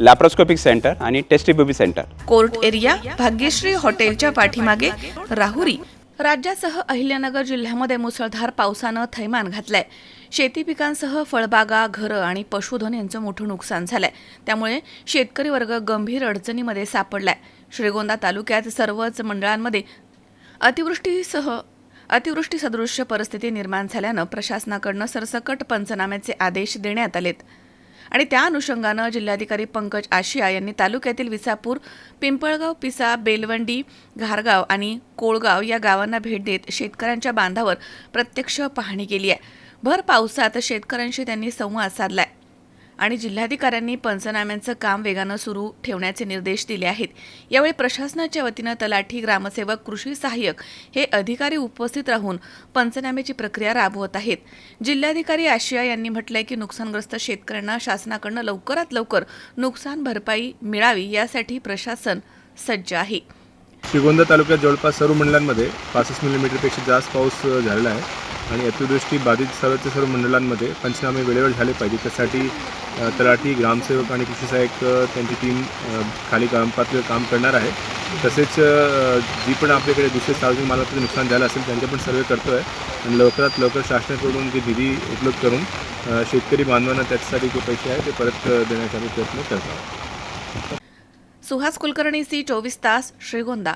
Laparoscopic centre आणि test tube baby centre court area Bhagyashree हॉटेलच्या पाठीमागे राहुरी. राज्यासह अहिल्यानगर जिल्ह्यामध्ये मुसळधार पावसानं थैमान घातलंय. शेती पिकांसह फळबागा घरं आणि पशुधन यांचं मोठं नुकसान झालंय. त्यामुळे शेतकरी वर्ग गंभीर अडचणीमध्ये सापडलाय. श्रीगोंदा तालुक्यात सर्वच मंडळांमध्ये अतिवृष्टीसह अतिवृष्टी सदृश्य परिस्थिती निर्माण झाल्यानं प्रशासनाकडनं सरसकट पंचनाम्याचे आदेश देण्यात आलेत. आणि त्या अनुषंगानं जिल्हाधिकारी पंकज आशिया यांनी तालुक्यातील विसापूर पिंपळगाव पिसा बेलवंडी घारगाव आणि कोळगाव या गावांना भेट देत शेतकऱ्यांच्या बांधावर प्रत्यक्ष पाहणी केली आहे. भर पावसात शेतकऱ्यांशी त्यांनी संवाद साधलाय. आणि जिल्हाधिकाऱ्यांनी पंचनाम्यांचं काम वेगानं सुरू ठेवण्याचे निर्देश दिले आहेत. यावेळी प्रशासनाच्या वतीनं तलाठी ग्रामसेवक कृषी सहाय्यक हे अधिकारी उपस्थित राहून पंचनाम्याची प्रक्रिया राबवत आहेत. जिल्हाधिकारी आशिया यांनी म्हटलंय की नुकसानग्रस्त शेतकऱ्यांना शासनाकडनं लवकरात लवकर नुकसान भरपाई मिळावी यासाठी प्रशासन सज्ज आहे. श्रीगोंदा तालुक्यात जवळपास सर्व मंडळांमध्ये पासष्ट मिलीमीटरपेक्षा जास्त पाऊस झालेला आहे. आणि अतिवृष्टी बाधित सर्वच्या सर्व मंडळांमध्ये पंचनामे वेळेवर झाले पाहिजे. त्यासाठी तलाठी ग्रामसेवक आणि कृषी सहाय्यक त्यांची टीम खाली ग्रामपातळीवर काम करणार आहे. तसेच जी पण आपल्याकडे दुसरे सार्वजनिक मालमत्तेचं नुकसान झालं असेल त्यांचे पण सर्वे करतो आहे आणि लवकरात लवकर शासनाकडून जे निधी उपलब्ध करून शेतकरी बांधवांना त्याच्यासाठी जे पैसे आहे ते परत देण्यासाठी देण्याचा प्रयत्न करतो सुहास कुलकर्णी सी चोवीस तास श्रीगोंदा.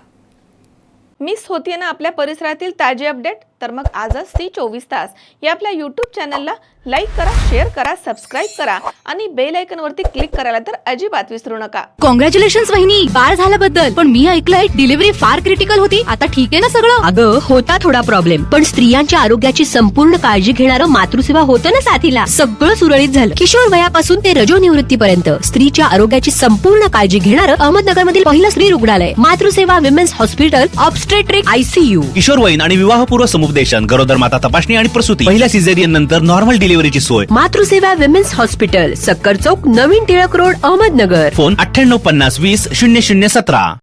मिस होतीये ना आपल्या परिसरातील ताजे अपडेट? तर मग आजच सी चोवीस तास या आपल्या यूट्यूब चॅनलला लाईक करा शेअर करा सबस्क्राईब करा आणि बेल आयकनवरती क्लिक करायला तर अजिबात विसरू नका. कॉंग्रॅच्युलेशन वहिनी. बाळ झाल्याबद्दल. पण मी ऐकलंय डिलिव्हरी फार क्रिटिकल होती. आता ठीक आहे ना सगळं? अगं होता थोडा प्रॉब्लेम पण स्त्रियांच्या आरोग्याची संपूर्ण काळजी घेणारं मातृसेवा होतं ना साथीला? सगळं सुरळीत झालं. किशोर वयापासून ते रजो निवृत्तीपर्यंत स्त्रीच्या आरोग्याची संपूर्ण काळजी घेणारं अहमदनगरमधील पहिलं स्त्री रुग्णालय. Matruseva women's hospital obstetric ICU किशोरवयीन आणि विवाहपूर्व समुपदेशन गरोदर माता तपासणी आणि प्रसूती. पहिल्या सिझेरियन नंतर नॉर्मल डिलिव्हरीची सोय. मातृसेवा विमेन्स हॉस्पिटल सक्कर चौक नवीन टिळक रोड अहमदनगर. फोन अठ्ठ्याण्णव पन्नास वीस शून्य शून्य सतरा.